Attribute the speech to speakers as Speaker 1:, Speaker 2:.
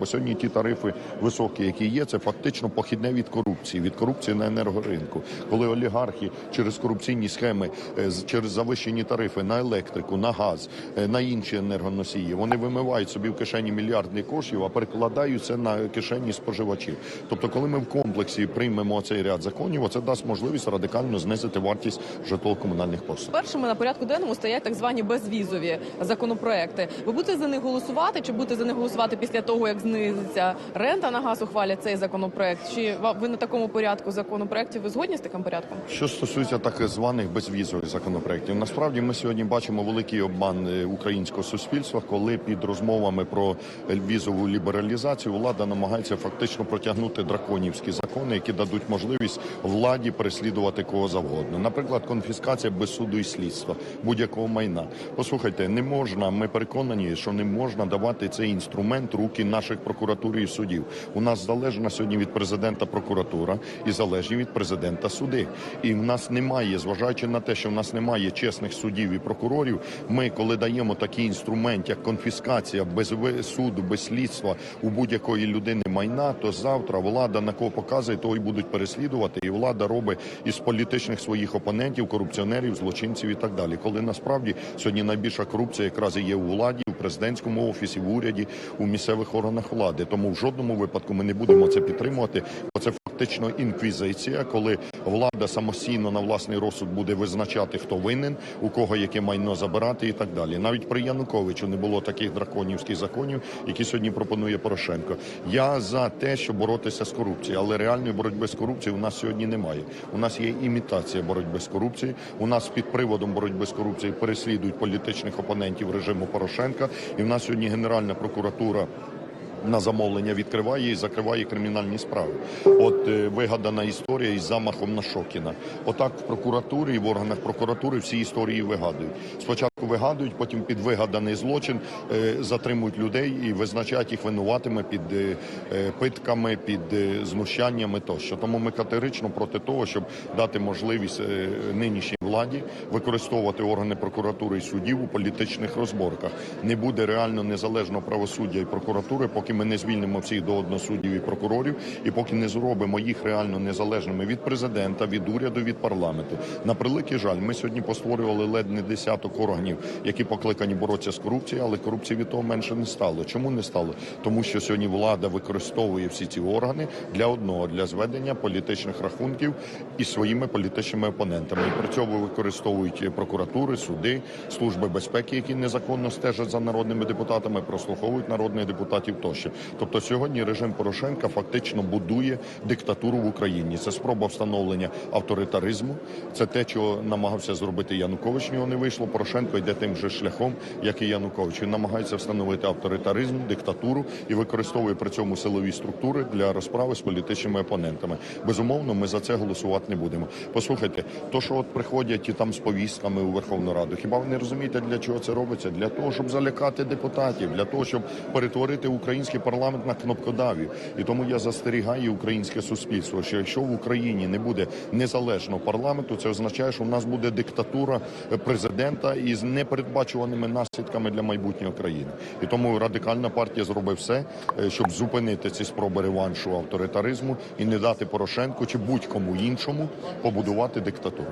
Speaker 1: Бо сьогодні ті тарифи високі, які є, це фактично похідне від корупції, від корупції на енергоринку. Коли олігархи через корупційні схеми, е, через завищені тарифи на електрику, на газ, е, на інші енергоносії, вони вимивають собі в кишені мільярдні коштів, а перекладають це на кишені споживачів. Тобто, коли ми в комплексі приймемо цей ряд законів, це дасть можливість радикально знизити вартість житлово-комунальних послуг.
Speaker 2: Першими на порядку денному стоять так звані безвізові законопроекти. Ви будете за них голосувати? Чи будете за них голосувати після того, як знизиться рента на газ? Ухвалять цей законопроект? Чи ви на такому порядку законопроектів? Ви згодні з таким порядком?
Speaker 1: Що стосується так званих безвізових законопроєктів, насправді ми сьогодні бачимо великий обман е, українського суспільства, коли під розмовами про візову лібералізацію влада намагається фактично протягнути драконівські закони, які дадуть можливість владі переслідувати кого завгодно. Наприклад, конфіскація без суду і слідства будь-якого майна. Послухайте, не можна. Ми переконані, що не можна давати цей інструмент руки наших прокуратур і судів. У нас залежна сьогодні від президента прокуратура і залежні від президента суди. І в нас немає, зважаючи на те, що в нас немає чесних суддів і прокурорів. Ми, коли даємо такий інструмент, як конфіскація без суду, без слідства у будь-якої людини майна, то завтра влада на кого показує, того й будуть переслідувати, і влада робить із політичних своїх опонентів, корупціонерів, злочинців і так далі. Коли насправді сьогодні найбільша корупція якраз і є у владі, у президентському офісі, в уряді, у місцевих органах влади. Тому в жодному випадку ми не будемо це підтримувати, бо це фактично інквізиція, коли влада самостійно на власний розсуд буде визначати, хто винен, у кого яке майно забирати і так далі. Навіть при Януковичу не було таких драконівських законів, які сьогодні пропонує Порошенко. Я за те, щоб боротися з корупцією, але реальної боротьби з корупцією у нас сьогодні немає. У нас є імітація боротьби з корупцією. У нас під приводом боротьби з корупцією переслідують політичних опонентів режиму Порошенка. І в нас сьогодні Генеральна прокуратура на замовлення відкриває і закриває кримінальні справи. От е, вигадана історія із замахом на Шокіна. Отак в прокуратурі і в органах прокуратури всі історії вигадують. Спочатку вигадують, потім під вигаданий злочин е, затримують людей і визначають їх винуватими під е, е, питками, під е, знущаннями тощо. Тому ми категорично проти того, щоб дати можливість е, нинішній владі використовувати органи прокуратури і судів у політичних розборках. Не буде реально незалежного правосуддя і прокуратури, поки ми не звільнимо всіх до одного і прокурорів, і поки не зробимо їх реально незалежними від президента, від уряду, від парламенту. На превеликий жаль, ми сьогодні постворювали ледь не десяток органів, які покликані боротися з корупцією, але корупції від того менше не стало. Чому не стало? Тому що сьогодні влада використовує всі ці органи для одного для зведення політичних рахунків із своїми політичними опонентами. І при цьому використовують прокуратури, суди, служби безпеки, які незаконно стежать за народними депутатами, прослуховують народних депутатів тощо. Тобто сьогодні режим Порошенка фактично будує диктатуру в Україні. Це спроба встановлення авторитаризму. Це те, що намагався зробити Янукович. Нього не вийшло. Порошенко йде тим же шляхом, як і Янукович. Він намагається встановити авторитаризм, диктатуру і використовує при цьому силові структури для розправи з політичними опонентами. Безумовно, ми за це голосувати не будемо. Послухайте, то що от приходять і там з повістками у Верховну Раду, хіба ви не розумієте, для чого це робиться? Для того, щоб залякати депутатів, для того, щоб перетворити український парламент на кнопкодавів. І тому я застерігаю українське суспільство, що якщо в Україні не буде незалежного парламенту, це означає, що в нас буде диктатура президента із непередбачуваними наслідками для майбутнього країни. І тому радикальна партія зробить все, е, щоб зупинити ці спроби реваншу авторитаризму і не дати Порошенку чи будь-кому іншому побудувати диктатуру.